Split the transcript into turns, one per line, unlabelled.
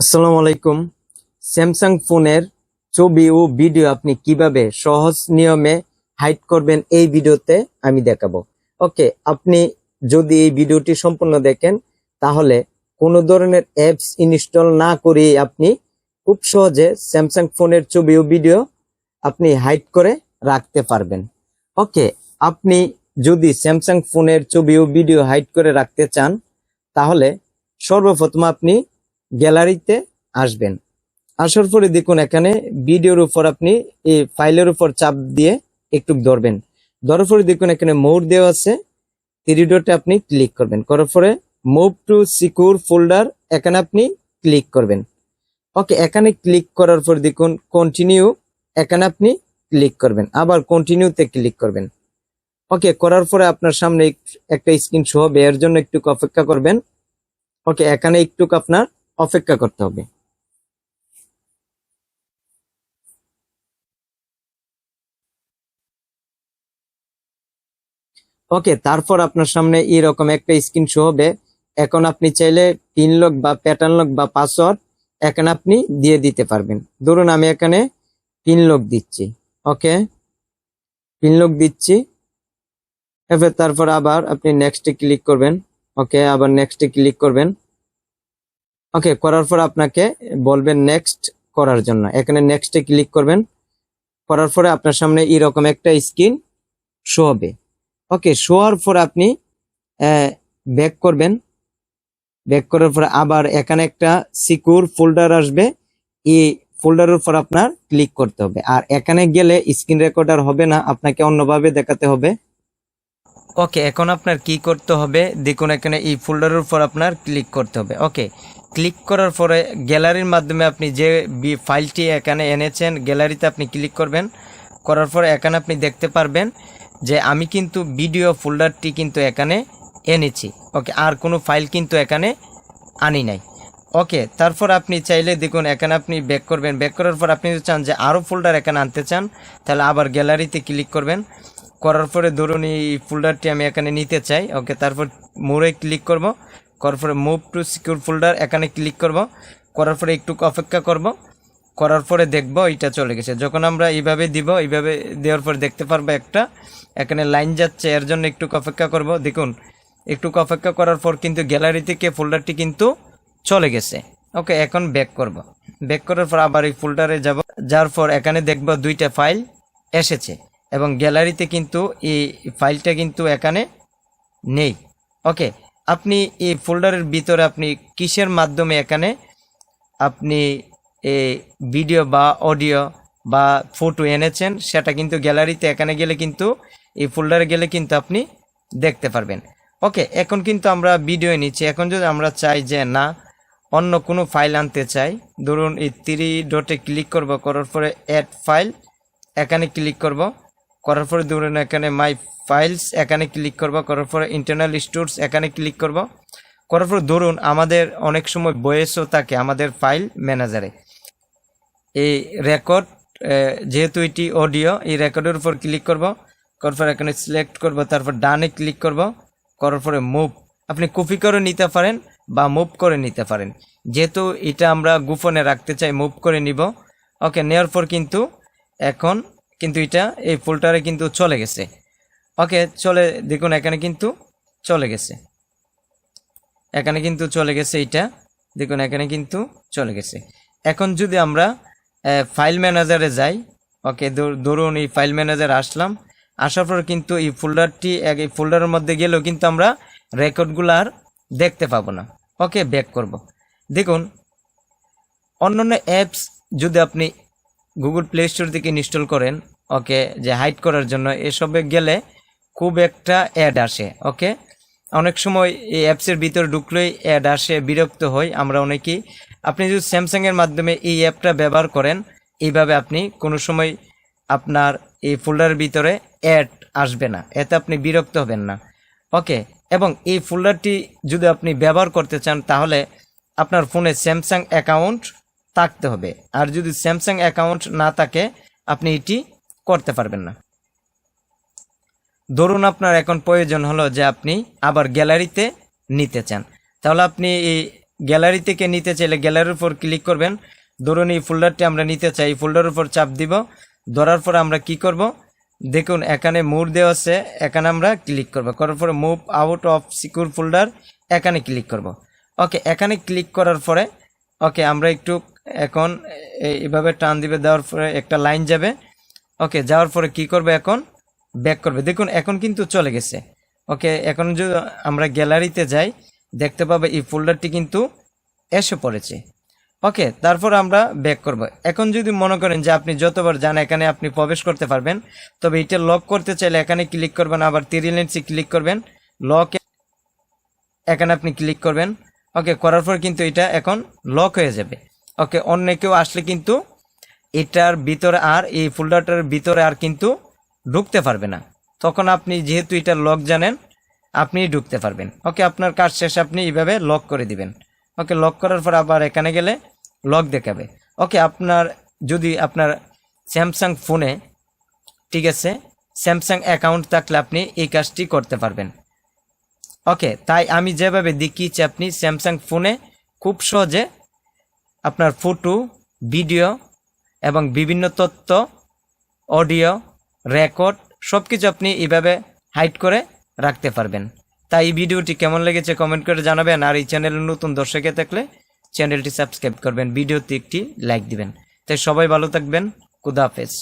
আসসালামু আলাইকুম। স্যামসাং ফোনের ছবি ও ভিডিও আপনি কীভাবে সহজ নিয়মে হাইড করবেন এই ভিডিওতে আমি দেখাবো। ওকে আপনি যদি এই ভিডিওটি সম্পূর্ণ দেখেন, তাহলে কোনো ধরনের অ্যাপস ইনস্টল না করে আপনি খুব সহজে স্যামসাং ফোনের ছবি ও ভিডিও আপনি হাইড করে রাখতে পারবেন। ওকে আপনি যদি স্যামসাং ফোনের ছবি ও ভিডিও হাইড করে রাখতে চান, তাহলে সর্বপ্রথম আপনি গ্যালারিতে আসবেন। আসার পরে দেখুন এখানে ভিডিওর উপর আপনি এই ফাইলের উপর চাপ দিয়ে একটু ধরবেন। ধরার পরে দেখুন এখানে মোড দেওয়া আছে। থ্রি আপনি ক্লিক করবেন। করার পরে মুভ টু সিকিউর ফোল্ডার এখানে আপনি ক্লিক করবেন। ওকে এখানে ক্লিক করার পর দেখুন কন্টিনিউ এখানে আপনি ক্লিক করবেন। আবার কন্টিনিউতে ক্লিক করবেন। ওকে করার পরে আপনার সামনে একটা স্ক্রিন শো হবে। এর জন্য একটু অপেক্ষা করবেন। ওকে এখানে একটু আপনার অপেক্ষা করতে হবে। ওকে, তারপর আপনার সামনে এরকম একটা স্ক্রিন শো হবে। এখন আপনি চাইলে পিন লক বা প্যাটার্ন লক বা পাসওয়ার্ড এখানে আপনি দিয়ে দিতে পারবেন। ধরুন আমি এখানে পিন লক দিচ্ছি। ওকে, পিন লক দিচ্ছি। এবার তারপর আবার আপনি নেক্সটে ক্লিক করবেন। ওকে, আবার নেক্সটে ক্লিক করবেন। ওকে করার পর আপনাকে বলবেন নেক্সট করার জন্য। এখানে নেক্সটে ক্লিক করবেন। করার পরে আপনার সামনে এরকম একটা স্ক্রিন শো হবে। ওকে শোয়ার পর আপনি ব্যাক করবেন। ব্যাক করার পর আবার এখানে একটা সিকিউর ফোল্ডার আসবে। এই ফোল্ডারের উপর আপনার ক্লিক করতে হবে। আর এখানে গেলে স্ক্রিন রেকর্ডার হবে না, আপনাকে অন্যভাবে দেখাতে হবে। ওকে, এখন আপনার কি করতে হবে? দেখুন, এখানে এই ফোল্ডারের উপর আপনার ক্লিক করতে হবে। ওকে ক্লিক করার পরে গ্যালারির মাধ্যমে আপনি যে ফাইলটি এখানে এনেছেন গ্যালারিতে আপনি ক্লিক করবেন। করার পরে এখানে আপনি দেখতে পারবেন যে আমি কিন্তু ভিডিও ফোল্ডারটি কিন্তু এখানে এনেছি। ওকে, আর কোনো ফাইল কিন্তু এখানে আনি নাই। ওকে, তারপর আপনি চাইলে দেখুন, এখানে আপনি ব্যাক করবেন। ব্যাক করার পর আপনি যদি চান যে আরও ফোল্ডার এখানে আনতে চান, তাহলে আবার গ্যালারিতে ক্লিক করবেন। করার পরে ধরুন এই ফোল্ডারটি আমি এখানে নিতে চাই ওকে তারপর মোড়ে ক্লিক করব, করার পরে মুভ টু সিকিউর ফোল্ডার এখানে ক্লিক করব, করার পরে একটু অপেক্ষা করব, করার পরে দেখব এটা চলে গেছে। যখন আমরা এইভাবে দিব, এইভাবে দেওয়ার পর দেখতে পারব একটা, এখানে লাইন যাচ্ছে, এর জন্য একটু অপেক্ষা করব। দেখুন, একটু অপেক্ষা করার পর কিন্তু গ্যালারি থেকে ফোল্ডারটি কিন্তু চলে গেছে ওকে এখন ব্যাক করব। ব্যাক করার পর আবার এই ফোল্ডারে যাব, যার পর এখানে দেখব দুইটা ফাইল এসেছে। এবং গ্যালারিতে কিন্তু এই ফাইলটা কিন্তু এখানে নেই। ওকে, আপনি এই ফোল্ডারের ভিতরে আপনি কিসের মাধ্যমে এখানে আপনি এই ভিডিও বা অডিও বা ফটো এনেছেন সেটা কিন্তু গ্যালারিতে এখানে গেলে কিন্তু, এই ফোল্ডারে গেলে কিন্তু আপনি দেখতে পারবেন। ওকে, এখন কিন্তু আমরা ভিডিও নিচ্ছি। এখন যদি আমরা চাই যে না, অন্য কোনো ফাইল আনতে চাই, ধরুন এই থ্রি ডটে ক্লিক করব, করার পরে অ্যাড ফাইল এখানে ক্লিক করব। করার পরে ধরুন এখানে মাই ফাইলস এখানে ক্লিক করব, করার পরে ইন্টারনাল স্টোরস এখানে ক্লিক করব। করার পর ধরুন আমাদের অনেক সময় বয়েসও থাকে আমাদের ফাইল ম্যানেজারে এই রেকর্ড যেহেতু এটি অডিও এই রেকর্ডের উপর ক্লিক করব। করার পর এখানে সিলেক্ট করব, তারপর ডানে ক্লিক করব। করার পরে মুভ আপনি কপি করে নিতে পারেন বা মুভ করে নিতে পারেন। যেহেতু এটা আমরা গোপনে রাখতে চাই মুভ করে নিব। ওকে নেওয়ার পর কিন্তু এখন কিন্তু এটা এই ফোল্ডারে কিন্তু চলে গেছে। ওকে, চলে দেখুন, এখানে কিন্তু চলে গেছে। এখানে কিন্তু চলে গেছে এইটা দেখুন, এখানে কিন্তু চলে গেছে। এখন যদি আমরা ফাইল ম্যানেজারে যাই, ওকে ধরুন এই ফাইল ম্যানেজার আসলাম, আসার পর কিন্তু এই ফোল্ডারটি এই ফোল্ডারের মধ্যে গেলেও কিন্তু আমরা রেকর্ডগুলো আর দেখতে পাবো না। ওকে ব্যাক করব। দেখুন, অন্যান্য অ্যাপস যদি আপনি গুগল প্লে স্টোর থেকে ইনস্টল করেন, ওকে, যে হাইড করার জন্য। এসবে গেলে খুব একটা অ্যাড আসে, ওকে? অনেক সময় এই অ্যাপসের ভিতরে ঢুকলেই অ্যাড আসে, বিরক্ত হই আমরা অনেকেই। আপনি যদি স্যামসাংয়ের মাধ্যমে এই অ্যাপটা ব্যবহার করেন, এইভাবে আপনি কোনো সময় আপনার এই ফোল্ডারের ভিতরে অ্যাড আসবে না, এতে আপনি বিরক্ত হবেন না, ওকে? এবং এই ফোল্ডারটি যদি আপনি ব্যবহার করতে চান, তাহলে আপনার ফোনে স্যামসাং অ্যাকাউন্ট থাকতে হবে। আর যদি স্যামসাং অ্যাকাউন্ট না থাকে, আপনি এটি করতে পারবেন না। ধরুন আপনার এখন প্রয়োজন হলো যে আপনি আবার গ্যালারিতে নিতে চান। তাহলে আপনি এই গ্যালারি থেকে নিতে চাইলে গ্যালারির উপর ক্লিক করবেন। ধরুন এই ফোল্ডারটি আমরা নিতে চাই, এই ফোল্ডারের উপর চাপ দিব। ধরার পর আমরা কি করব? দেখুন, এখানে মুভ দেওয়া আছে, এখানে আমরা ক্লিক করব। করার পরে move out of secure folder এখানে ক্লিক করব। ওকে এখানে ক্লিক করার পরে ওকে আমরা একটু এখন এ- এইভাবে টান দিবে, দেওয়ার পরে একটা লাইন যাবে। ওকে, যাওয়ার পরে কি করবে এখন? ব্যাক করবে। দেখুন, এখন কিন্তু চলে গেছে। ওকে, এখন যদি আমরা গ্যালারিতে যাই, দেখতে পাবে এই ফোল্ডারটি কিন্তু এসে পড়েছে। ওকে, তারপর আমরা ব্যাক করব। এখন যদি মনে করেন যে আপনি যতবার যান, এখানে আপনি প্রবেশ করতে পারবেন, তবে এটা লক করতে চাইলে এখানে ক্লিক করবেন, আবার লেন্সে ক্লিক করবেন। লক এখানে আপনি ক্লিক করবেন। ওকে, করার পর কিন্তু এটা এখন লক হয়ে যাবে। ওকে, অন্য কেউ আসলে কিন্তু এটার ভিতরে আর, এই ফোল্ডারটার ভিতরে আর কিন্তু ঢুকতে পারবে না। তখন আপনি যেহেতু এটা লক জানেন আপনি ঢুকতে পারবেন। ওকে, আপনার কাজ শেষ, আপনি এইভাবে লক করে দিবেন। ওকে লক করার পর আবার এখানে গেলে লক দেখাবে। ওকে, আপনার যদি আপনার স্যামসাং ফোনে ঠিক আছে স্যামসাং অ্যাকাউন্ট থাকলে আপনি এই কাজটি করতে পারবেন। ওকে, তাই আমি যেভাবে দেখিয়েছি, আপনি স্যামসাং ফোনে খুব সহজে আপনার ফটো, ভিডিও এবং বিভিন্ন তথ্য, অডিও, রেকর্ড সব কিছু আপনি এভাবে হাইট করে রাখতে পারবেন। তাই এই ভিডিওটি কেমন লেগেছে কমেন্ট করে জানাবেন আর এই চ্যানেলের নতুন দর্শকে থাকলে চ্যানেলটি সাবস্ক্রাইব করবেন, ভিডিওতে একটি লাইক দিবেন। তাই সবাই ভালো থাকবেন, খুদা হাফেজ।